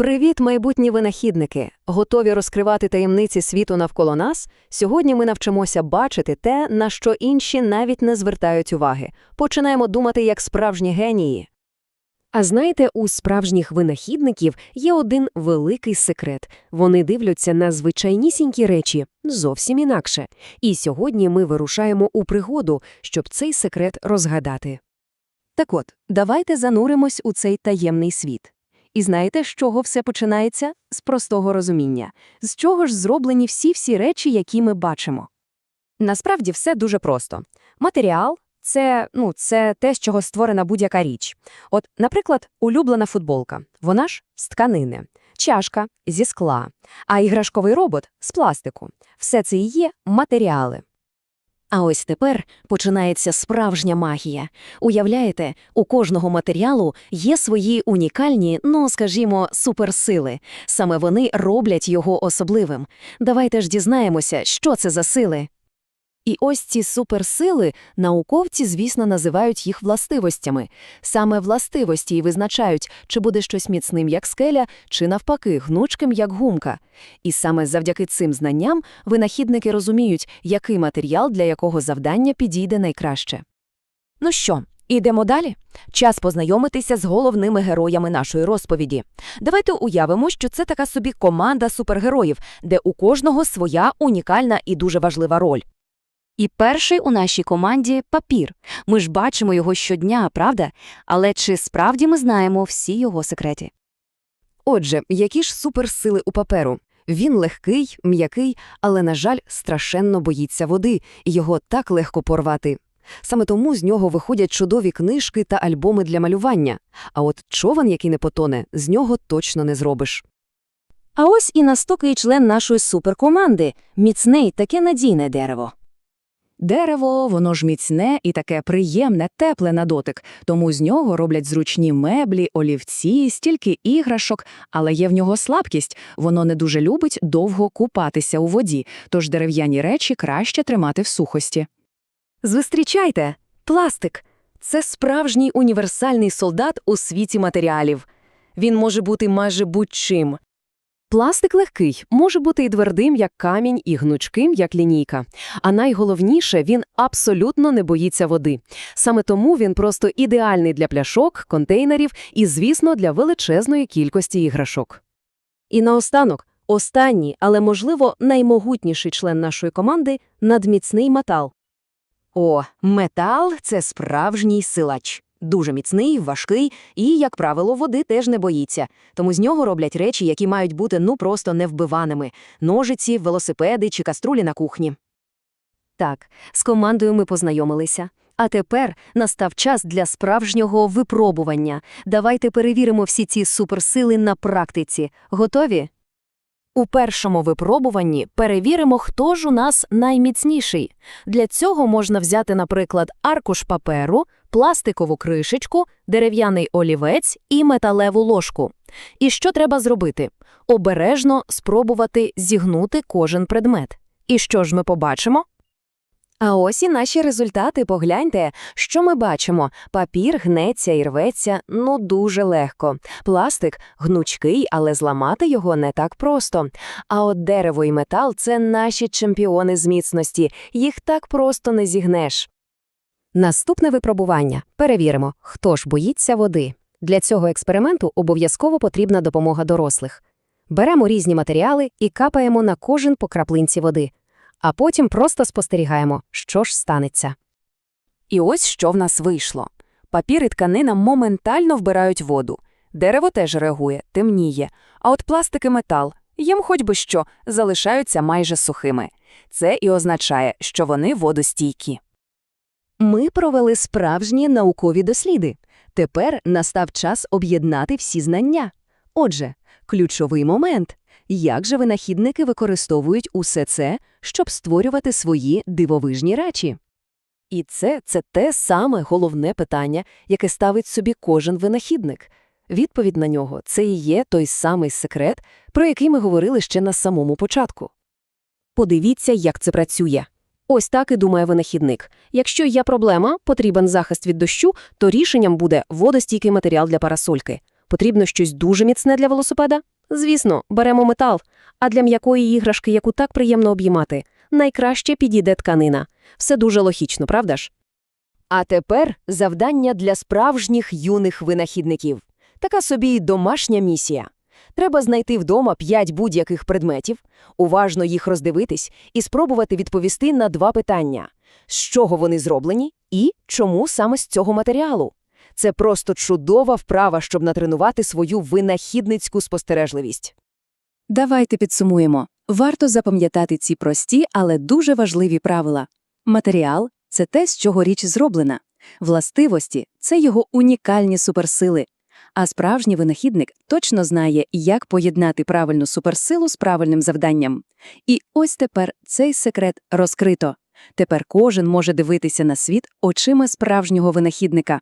Привіт, майбутні винахідники! Готові розкривати таємниці світу навколо нас? Сьогодні ми навчимося бачити те, на що інші навіть не звертають уваги. Починаємо думати як справжні генії. А знаєте, у справжніх винахідників є один великий секрет. Вони дивляться на звичайнісінькі речі зовсім інакше. І сьогодні ми вирушаємо у пригоду, щоб цей секрет розгадати. Так от, давайте зануримось у цей таємний світ. І знаєте, з чого все починається? З простого розуміння. З чого ж зроблені всі-всі речі, які ми бачимо? Насправді все дуже просто. Матеріал – це, ну, це те, з чого створена будь-яка річ. От, наприклад, улюблена футболка. Вона ж з тканини. Чашка – зі скла. А іграшковий робот – з пластику. Все це і є матеріали. А ось тепер починається справжня магія. Уявляєте, у кожного матеріалу є свої унікальні, ну, скажімо, суперсили. Саме вони роблять його особливим. Давайте ж дізнаємося, що це за сили. І ось ці суперсили науковці, звісно, називають їх властивостями. Саме властивості і визначають, чи буде щось міцним, як скеля, чи навпаки, гнучким, як гумка. І саме завдяки цим знанням винахідники розуміють, який матеріал для якого завдання підійде найкраще. Ну що, ідемо далі? Час познайомитися з головними героями нашої розповіді. Давайте уявимо, що це така собі команда супергероїв, де у кожного своя унікальна і дуже важлива роль. І перший у нашій команді – папір. Ми ж бачимо його щодня, правда? Але чи справді ми знаємо всі його секрети? Отже, які ж суперсили у паперу? Він легкий, м'який, але, на жаль, страшенно боїться води, і його так легко порвати. Саме тому з нього виходять чудові книжки та альбоми для малювання. А от човен, який не потоне, з нього точно не зробиш. А ось і наступний член нашої суперкоманди – міцне й таке надійне дерево. Дерево, воно ж міцне і таке приємне, тепле на дотик, тому з нього роблять зручні меблі, олівці, стільки іграшок, але є в нього слабкість, воно не дуже любить довго купатися у воді, тож дерев'яні речі краще тримати в сухості. Зустрічайте! Пластик – це справжній універсальний солдат у світі матеріалів. Він може бути майже будь-чим. Пластик легкий, може бути і твердим, як камінь, і гнучким, як лінійка. А найголовніше, він абсолютно не боїться води. Саме тому він просто ідеальний для пляшок, контейнерів і, звісно, для величезної кількості іграшок. І наостанок, останній, але, можливо, наймогутніший член нашої команди – надміцний метал. О, метал – це справжній силач. Дуже міцний, важкий і, як правило, води теж не боїться. Тому з нього роблять речі, які мають бути ну просто невбиваними – ножиці, велосипеди чи каструлі на кухні. Так, з командою ми познайомилися. А тепер настав час для справжнього випробування. Давайте перевіримо всі ці суперсили на практиці. Готові? У першому випробуванні перевіримо, хто ж у нас найміцніший. Для цього можна взяти, наприклад, аркуш паперу, пластикову кришечку, дерев'яний олівець і металеву ложку. І що треба зробити? Обережно спробувати зігнути кожен предмет. І що ж ми побачимо? А ось і наші результати, погляньте, що ми бачимо. Папір гнеться і рветься, ну дуже легко. Пластик гнучкий, але зламати його не так просто. А от дерево і метал – це наші чемпіони з міцності, їх так просто не зігнеш. Наступне випробування. Перевіримо, хто ж боїться води. Для цього експерименту обов'язково потрібна допомога дорослих. Беремо різні матеріали і капаємо на кожен по краплинці води а потім просто спостерігаємо, що ж станеться. І ось що в нас вийшло. Папір і тканина моментально вбирають воду. Дерево теж реагує, темніє, а от пластик і метал, їм хоч би що, залишаються майже сухими. Це і означає, що вони водостійкі. Ми провели справжні наукові досліди. Тепер настав час об'єднати всі знання. Отже, ключовий момент як же винахідники використовують усе це, щоб створювати свої дивовижні речі? І це це те саме головне питання, яке ставить собі кожен винахідник. Відповідь на нього це і є той самий секрет, про який ми говорили ще на самому початку. Подивіться, як це працює. Ось так і думає винахідник. Якщо є проблема, потрібен захист від дощу, то рішенням буде водостійкий матеріал для парасольки. Потрібно щось дуже міцне для велосипеда? Звісно, беремо метал. А для м'якої іграшки, яку так приємно обіймати, найкраще підійде тканина. Все дуже логічно, правда ж? А тепер завдання для справжніх юних винахідників. Така собі домашня місія. Треба знайти вдома п'ять будь-яких предметів, уважно їх роздивитись і спробувати відповісти на два питання: з чого вони зроблені і чому саме з цього матеріалу. Це просто чудова вправа, щоб натренувати свою винахідницьку спостережливість. Давайте підсумуємо. Варто запам'ятати ці прості, але дуже важливі правила. Матеріал – це те, з чого річ зроблена. Властивості – це його унікальні суперсили. А справжній винахідник точно знає, як поєднати правильну суперсилу з правильним завданням. І ось тепер цей секрет розкрито. Тепер кожен може дивитися на світ очима справжнього винахідника.